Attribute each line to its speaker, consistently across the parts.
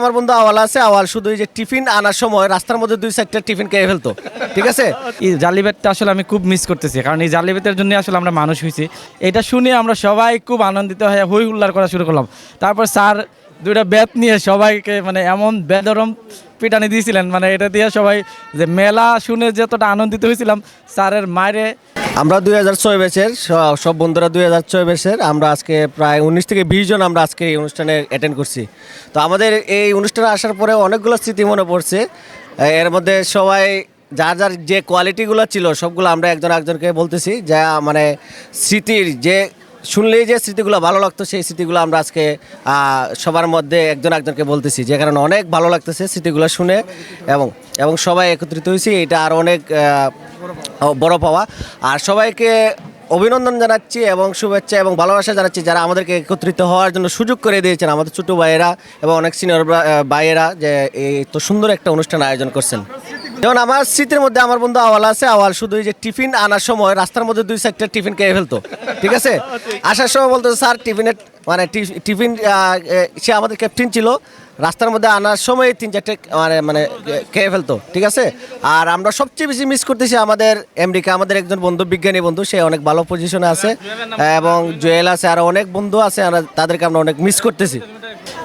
Speaker 1: আমার বন্ধু আওয়াল আছে, আওয়াল শুধু যে টিফিন আনার সময় রাস্তার মধ্যে দুই চারটা টিফিন খেয়ে ফেলতো। ঠিক আছে?
Speaker 2: এই জালিবেটটা আসলে আমি খুব মিস করতেছি, কারণ এই জালিবেটের জন্য আসলে আমরা মানুষ হয়েছি। এটা শুনে আমরা সবাই খুব আনন্দিত হয়ে হই হুল্লার করা শুরু করলাম। তারপর স্যার দুইটা বেত নিয়ে সবাইকে মানে এমন বেদরম পিটানি দিয়েছিলেন মানে এটা দিয়ে সবাই যে মেলা শুনে যতটা আনন্দিত হয়েছিলাম, স্যারের মায়েরে
Speaker 1: আমরা দুই হাজার ছয় ব্যাচের সব বন্ধুরা দুই হাজার ছয় ব্যাচের, আমরা আজকে প্রায় উনিশ থেকে বিশ জন আমরা আজকে এই অনুষ্ঠানে অ্যাটেন্ড করছি। তো আমাদের এই অনুষ্ঠানে আসার পরে অনেকগুলো স্মৃতি মনে পড়ছে। এর মধ্যে সবাই যার যার যে কোয়ালিটিগুলো ছিল, সবগুলো আমরা একজন একজনকে বলতেছি যা মানে স্মৃতির যে, শুনলেই যে স্মৃতিগুলো ভালো লাগতো, সেই স্মৃতিগুলো আমরা আজকে সবার মধ্যে একজন একজনকে বলতেছি, যে কারণে অনেক ভালো লাগতেছে স্মৃতিগুলো শুনে। এবং এবং সবাই একত্রিত হয়েছি, এটা আর অনেক বড় পাওয়া। আর সবাইকে অভিনন্দন জানাচ্ছি এবং শুভেচ্ছা এবং ভালোবাসা জানাচ্ছি যারা আমাদেরকে একত্রিত হওয়ার জন্য সুযোগ করে দিয়েছেন। আমাদের ছোটো ভাইয়েরা এবং অনেক সিনিয়র ভাইয়েরা যে এই তো সুন্দর একটা অনুষ্ঠান আয়োজন করছেন। যেমন আমার স্মৃতির মধ্যে আমার বন্ধু আওয়াল আছে। আওয়াল শুধু যে টিফিন আনার সময় রাস্তার মধ্যে দুই চারটা টিফিন খেয়ে ফেলতো। ঠিক আছে? আসার সময় বলতো, স্যার, টিফিনের মানে টিফিন সে আমাদের ক্যাপ্টেন ছিল। রাস্তার মধ্যে আনার সময় তিন চারটে মানে মানে খেয়ে ফেলতো, ঠিক আছে? আর আমরা সবচেয়ে বেশি মিস করতেছি আমাদের আমেরিকা আমাদের একজন বন্ধু, বিজ্ঞানী বন্ধু, সে অনেক ভালো পজিশনে আছে, এবং জুয়েল আছে, আর অনেক বন্ধু আছে তাদেরকে আমরা অনেক মিস করতেছি।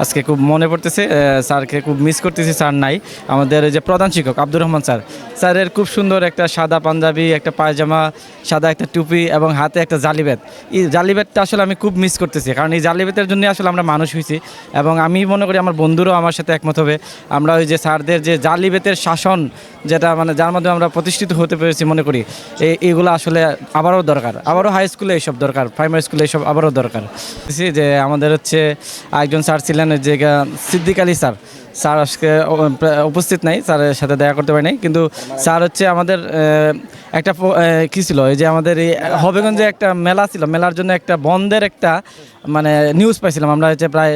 Speaker 2: আজকে খুব মনে পড়তেছে স্যারকে খুব মিস করতেছি, স্যার নাই। আমাদের যে প্রধান শিক্ষক আব্দুর রহমান স্যার, স্যারের খুব সুন্দর একটা সাদা পাঞ্জাবি, একটা পায়জামা, সাদা একটা টুপি এবং হাতে একটা জালিবেত। এই জালিবেতটা আসলে আমি খুব মিস করতেছি, কারণ এই জালিবেতের জন্য আসলে আমরা মানুষ হয়েছি। এবং আমি মনে করি আমার বন্ধুরাও আমার সাথে একমত হবে। আমরা ওই যে স্যারদের যে জালিবেতের শাসন, যেটা মানে যার মাধ্যমে আমরা প্রতিষ্ঠিত হতে পেরেছি মনে করি এই এইগুলো আসলে আবারও দরকার। আবারও হাই স্কুলে এইসব দরকার প্রাইমারি স্কুলে এইসব আবারও দরকার। যে আমাদের হচ্ছে একজন স্যার ছিলেন ওই যে সিদ্দিক আলী স্যার। স্যার আজকে উপস্থিত নাই, স্যারের সাথে দেখা করতে পারি নাই, কিন্তু স্যার হচ্ছে আমাদের একটা কী ছিল, এই যে আমাদের এই হবিগঞ্জে একটা মেলা ছিল, মেলার জন্য একটা বন্ধের একটা মানে নিউজ পাইছিলাম আমরা হচ্ছে প্রায়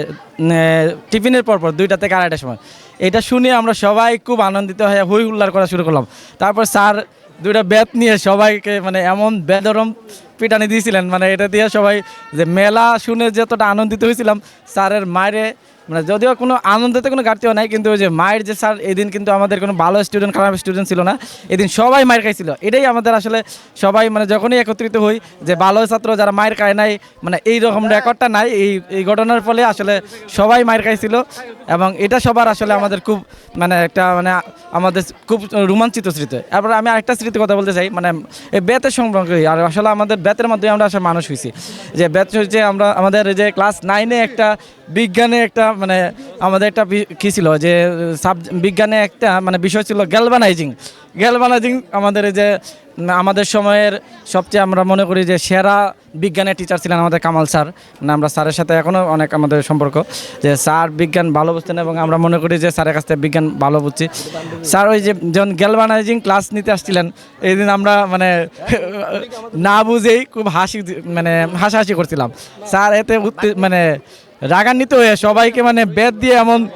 Speaker 2: টিফিনের পর পর, দুইটা থেকে আড়াইটার সময়। এটা শুনে আমরা সবাই খুব আনন্দিত হয়ে হই হুল্লার করা শুরু করলাম। তারপর স্যার দুইটা বেত নিয়ে সবাইকে মানে এমন বেদরম পিটানি দিয়েছিলেন মানে এটা দিয়ে সবাই যে মেলা শুনে যতটা আনন্দিত হয়েছিলাম, স্যারের মায়েরে মানে যদিও কোনো আনন্দতে কোনো ঘাটতিও নাই, কিন্তু ওই যে মায়ের যে স্যার, এদিন কিন্তু আমাদের কোনো ভালো স্টুডেন্ট খারাপ স্টুডেন্ট ছিল না। এদিন সবাই মায়ের খাইছিল এটাই আমাদের আসলে সবাই মানে যখনই একত্রিত হই যে ভালো ছাত্র যারা মায়ের খায় নাই মানে এই রকম রেকর্ডটা নাই, এই এই ঘটনার ফলে আসলে সবাই মায়ের খাইছিল এবং এটা সবার আসলে আমাদের খুব মানে একটা মানে আমাদের খুব রোমাঞ্চিত স্মৃতি। এরপর আমি আরেকটা স্মৃতি কথা বলতে চাই মানে এই বেতের সম্পর্কে আর আসলে আমাদের বেতের মাধ্যমে আমরা আসলে মানুষ হয়েছি যে বেত হচ্ছে আমরা, আমাদের যে ক্লাস নাইনে একটা বিজ্ঞানে একটা মানে আমাদের একটা কি ছিল যে, সাব বিজ্ঞানে একটা মানে বিষয় ছিল গ্যালভানাইজিং গ্যালভানাইজিং আমাদের যে, আমাদের সময়ের সবচেয়ে আমরা মনে করি যে সেরা বিজ্ঞানের টিচার ছিলেন আমাদের কামাল স্যার। মানে আমরা স্যারের সাথে এখনও অনেক আমাদের সম্পর্ক। যে স্যার বিজ্ঞান ভালো বুঝতেন এবং আমরা মনে করি যে স্যারের কাছ থেকে বিজ্ঞান ভালো বুঝছি। স্যার ওই যে যখন গ্যালভানাইজিং ক্লাস নিতে আসছিলেন, এই দিন আমরা মানে না বুঝেই খুব হাসি মানে হাসাহাসি করছিলাম। স্যার এতে মানে রাগান্বিত হয়ে সবাইকে মানে বেদ দিয়ে এমন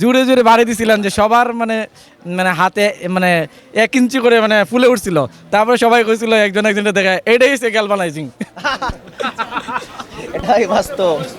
Speaker 2: জুড়ে জুড়ে বাড়ি দিছিলেন যে সবার মানে মানে হাতে মানে এক ইঞ্চি করে মানে ফুলে উঠছিল। তারপরে সবাই কইছিল একজন একজনের দেখা, এটাই হচ্ছে গ্যালভানাইজিং
Speaker 1: এটাই বাস্তব।